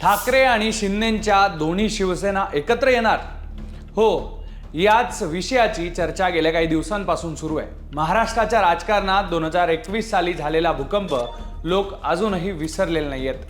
ठाकरे आणि शिंदेंच्या दोन्ही शिवसेना एकत्र येणार. हो याच विषयाची चर्चा गेल्या काही दिवसांपासून सुरू आहे. महाराष्ट्राच्या राजकारणात दोन हजार एकवीस साली झालेला भूकंप लोक अजूनही विसरलेले नाही आहेत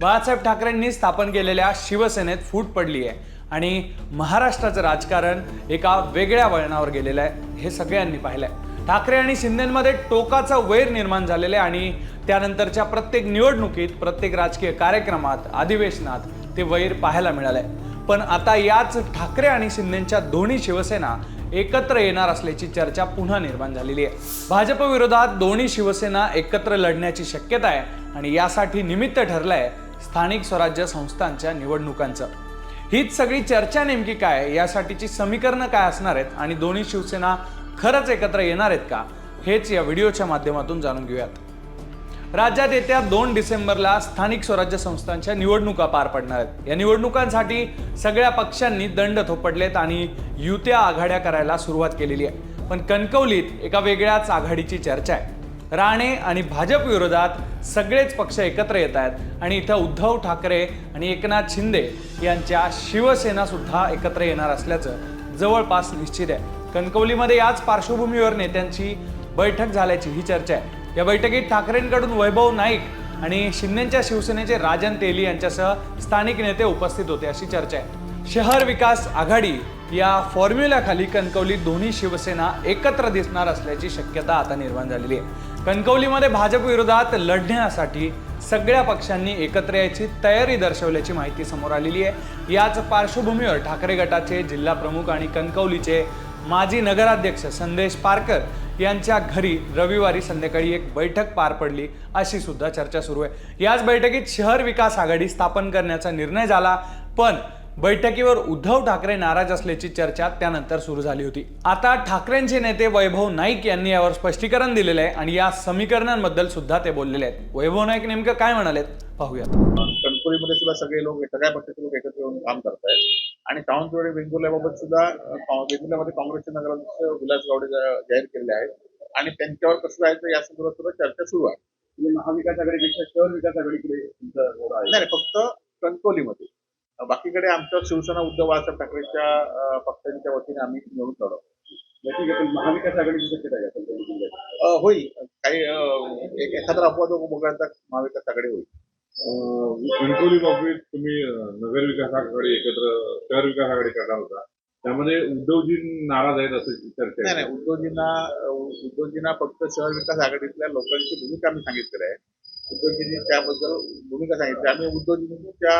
बाळासाहेब ठाकरेंनी स्थापन केलेल्या शिवसेनेत फूट पडली आहे आणि महाराष्ट्राचं राजकारण एका वेगळ्या वळणावर गेलेलं आहे हे सगळ्यांनी पाहिलं आहे ठाकरे आणि शिंदेमध्ये टोकाचा वैर निर्माण झालेला आहे आणि त्यानंतरच्या प्रत्येक निवडणुकीत प्रत्येक राजकीय कार्यक्रमात अधिवेशनात ते वैर पाहायला मिळालंय. पण आता याच ठाकरे आणि शिंदेच्या दोन्ही शिवसेना एकत्र येणार असल्याची चर्चा पुन्हा निर्माण झालेली आहे. भाजप विरोधात दोन्ही शिवसेना एकत्र लढण्याची शक्यता आहे आणि यासाठी निमित्त ठरलंय स्थानिक स्वराज्य संस्थांच्या निवडणुकांचं. हीच सगळी चर्चा नेमकी काय यासाठीची समीकरणं काय असणार आहेत? आणि दोन्ही शिवसेना खरंच एकत्र येणार आहेत का? हेच या व्हिडिओच्या माध्यमातून जाणून घेऊयात. राज्यात येत्या दोन डिसेंबरला स्थानिक स्वराज्य संस्थांच्या निवडणुका पार पडणार आहेत. या निवडणुकांसाठी सगळ्या पक्षांनी दंड थोपडलेत आणि युत्या आघाड्या करायला सुरुवात केलेली आहे. पण कणकवलीत एका वेगळ्याच आघाडीची चर्चा आहे. राणे आणि भाजप विरोधात सगळेच पक्ष एकत्र येत आहेत आणि इथं उद्धव ठाकरे आणि एकनाथ शिंदे यांच्या शिवसेना सुद्धा एकत्र येणार असल्याचं जवळपास निश्चित आहे. कणकवलीमध्ये याच पार्श्वभूमीवर नेत्यांची बैठक झाल्याची ही चर्चा आहे. या बैठकीत ठाकरेंकडून वैभव नाईक आणि शिंदेच्या शिवसेनेचे राजन तेली यांच्यासह स्थानिक नेते उपस्थित होते अशी चर्चा आहे. शहर विकास आघाडी या फॉर्म्युल्याखाली कणकवली दोन्ही शिवसेना एकत्र दिसणार असल्याची शक्यता आता निर्माण झालेली आहे. कणकवलीमध्ये भाजप विरोधात लढण्यासाठी सगळ्या पक्षांनी एकत्र यायची तयारी दर्शवल्याची माहिती समोर आलेली आहे. याच पार्श्वभूमीवर ठाकरे गटाचे जिल्हा प्रमुख आणि कणकवलीचे माजी नगराध्यक्ष संदेश पारकर यांच्या घरी रविवारी संध्याकाळी एक बैठक पार पडली अशी सुद्धा चर्चा सुरू आहे. याच बैठकीत शहर विकास आघाडी स्थापन करण्याचा निर्णय झाला पण बैठकीवर उद्धव ठाकरे नाराज असल्याची चर्चा त्यानंतर सुरू झाली होती. आता ठाकरेंचे नेते वैभव नाईक यांनी यावर स्पष्टीकरण दिलेलं आहे आणि या समीकरणांबद्दल सुद्धा ते बोललेले आहेत. वैभव नाईक नेमकं काय म्हणालेत? पाहूयात. कणकोलीमध्ये सुद्धा सगळे लोक सगळ्या पक्षाचे लोक एकत्र येऊन काम करतायत. आणि तावणतोडे वेंगुर्ल्याबाबत सुद्धा वेंगुर्ल्यामध्ये काँग्रेसचे नगराध्यक्ष विलास गावडे जाहीर केलेले आहेत. आणि त्यांच्यावर कसं जायचं या संदर्भात सुद्धा चर्चा सुरू आहे. म्हणजे महाविकास आघाडीपेक्षा शहर विकास आघाडीकडे नाही फक्त कणकोलीमध्ये बाकीकडे आमच्या शिवसेना उद्धव बाळासाहेब ठाकरेच्या पक्षांच्या वतीने आम्ही निवडून लढवतो महाविकास? अं, होईल. काही एखादा अपवाद वगळता महाविकास आघाडी होईल. कंट्रोलिंग ऑफिस बाबतीत तुम्ही नगर विकास आघाडी एकत्र शहर विकास आघाडी करणार होता. त्यामध्ये उद्धवजी नाराज आहेत असं चर्चा नाही नाही उद्धवजींना उद्धवजींना फक्त शहर विकास आघाडीतल्या लोकांची भूमिका आम्ही सांगितलेली आहे. उद्धवजींनी त्याबद्दल भूमिका सांगितली. आम्ही उद्धवजींच्या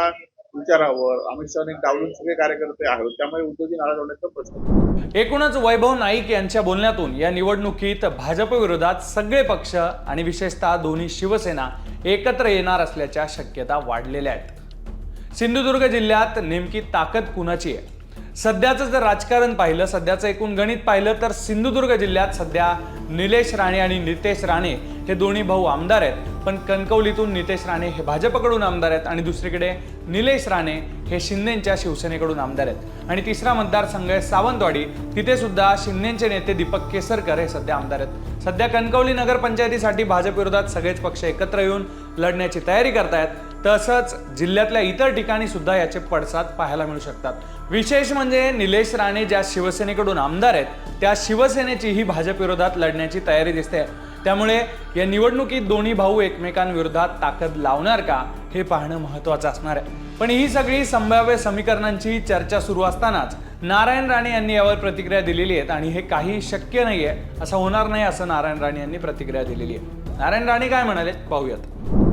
विचारावर अमित शहाने डावलून सगळे कार्यकर्ते आहेत. त्यामुळे उद्धवजी नाराज होण्याचा प्रश्न एकूणच वैभव नाईक यांच्या बोलण्यातून या निवडणुकीत भाजप विरोधात सगळे पक्ष आणि विशेषतः दोन्ही शिवसेना एकत्र येणार असल्याच्या शक्यता वाढलेल्या आहेत. सिंधुदुर्ग जिल्ह्यात नेमकी ताकद कुणाची आहे? सध्याचं जर राजकारण पाहिलं सध्याचं एकूण गणित पाहिलं तर सिंधुदुर्ग जिल्ह्यात सध्या निलेश राणे आणि नितेश राणे हे दोन्ही भाऊ आमदार आहेत. पण कणकवलीतून नितेश राणे हे भाजपकडून आमदार आहेत आणि दुसरीकडे निलेश राणे हे शिंदेच्या शिवसेनेकडून आमदार आहेत. आणि तिसरा मतदारसंघ आहे सावंतवाडी. तिथे सुद्धा शिंदेचे नेते दीपक केसरकर हे सध्या आमदार आहेत. सध्या कणकवली नगरपंचायतीसाठी भाजपविरोधात सगळेच पक्ष एकत्र येऊन लढण्याची तयारी करतायत. तसंच जिल्ह्यातल्या इतर ठिकाणी सुद्धा याचे पडसाद पाहायला मिळू शकतात. विशेष म्हणजे निलेश राणे ज्या शिवसेनेकडून आमदार आहेत त्या शिवसेनेचीही भाजपविरोधात लढण्याची तयारी दिसते. त्यामुळे या निवडणुकीत दोन्ही भाऊ एकमेकांविरोधात ताकद लावणार का हे पाहणं महत्त्वाचं असणार आहे. पण ही सगळी संभाव्य समीकरणांची चर्चा सुरू असतानाच नारायण राणे यांनी यावर प्रतिक्रिया दिलेली आहेत आणि हे काही शक्य नाही आहे असं होणार नाही असं नारायण राणे यांनी प्रतिक्रिया दिलेली आहे. नारायण राणे काय म्हणाले? पाहूयात.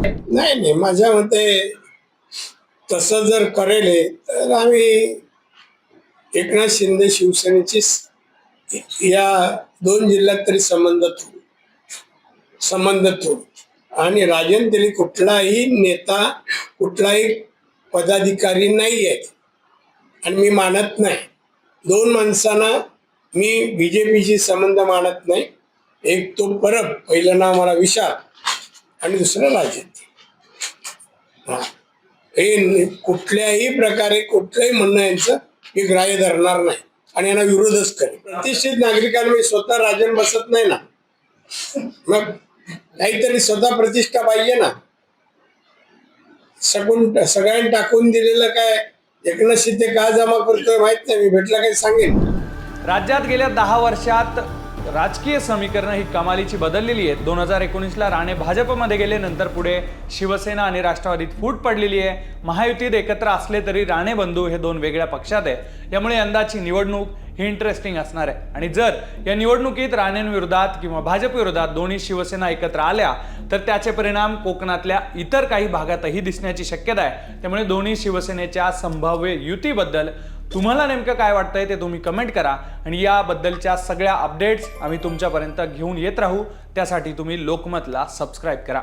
नाही नाही माझ्या मते तसं जर करेल तर आम्ही एकनाथ शिंदे शिवसेनेची या दोन जिल्ह्यात तरी संबंध ठेवू. संबंध ठेवू. आणि राजेंद्री कुठलाही नेता कुठलाही पदाधिकारी नाही आहेत आणि मी मानत नाही. दोन माणसांना मी बी जे पीशी संबंध मानत नाही. एक तो परब पहिलं नाव मला विशाल आणि दुसरं राजन हा. हे कुठल्याही प्रकारे कुठलंही म्हणणं यांचं मी ग्राह्य धरणार नाही. आणि यांना विरोधच करेन. प्रतिष्ठित नागरिकांना मी स्वतः राजन बसत नाही ना. मग काहीतरी स्वतः प्रतिष्ठा पाहिजे ना. सगून सगळ्यांनी टाकून दिलेलं काय? एकनाथ शिंदे का जमा करतोय माहीत नाही. मी भेटला काही सांगेन? राज्यात गेल्या दहा वर्षात राजकीय समीकरणं ही कमालीची बदललेली आहेत. दोन हजार एकोणीसला राणे भाजपमध्ये गेले नंतर पुढे शिवसेना आणि राष्ट्रवादीत फूट पडलेली आहे. महायुतीत एकत्र असले तरी राणे बंधू हे दोन वेगळ्या पक्षात आहे त्यामुळे यंदाची निवडणूक ही इंटरेस्टिंग असणार आहे. आणि जर या निवडणुकीत राणेंविरोधात किंवा भाजपविरोधात दोन्ही शिवसेना एकत्र आल्या तर त्याचे परिणाम कोकणातल्या इतर काही भागातही दिसण्याची शक्यता आहे. त्यामुळे दोन्ही शिवसेनेच्या संभाव्य युतीबद्दल तुम्हाला नेमकं काय वाटतंय ते तुम्ही कमेंट करा आणि याबद्दलच्या सगळ्या अपडेट्स आम्ही तुमच्यापर्यंत घेऊन येत राहू. त्यासाठी तुम्ही लोकमतला सबस्क्राईब करा.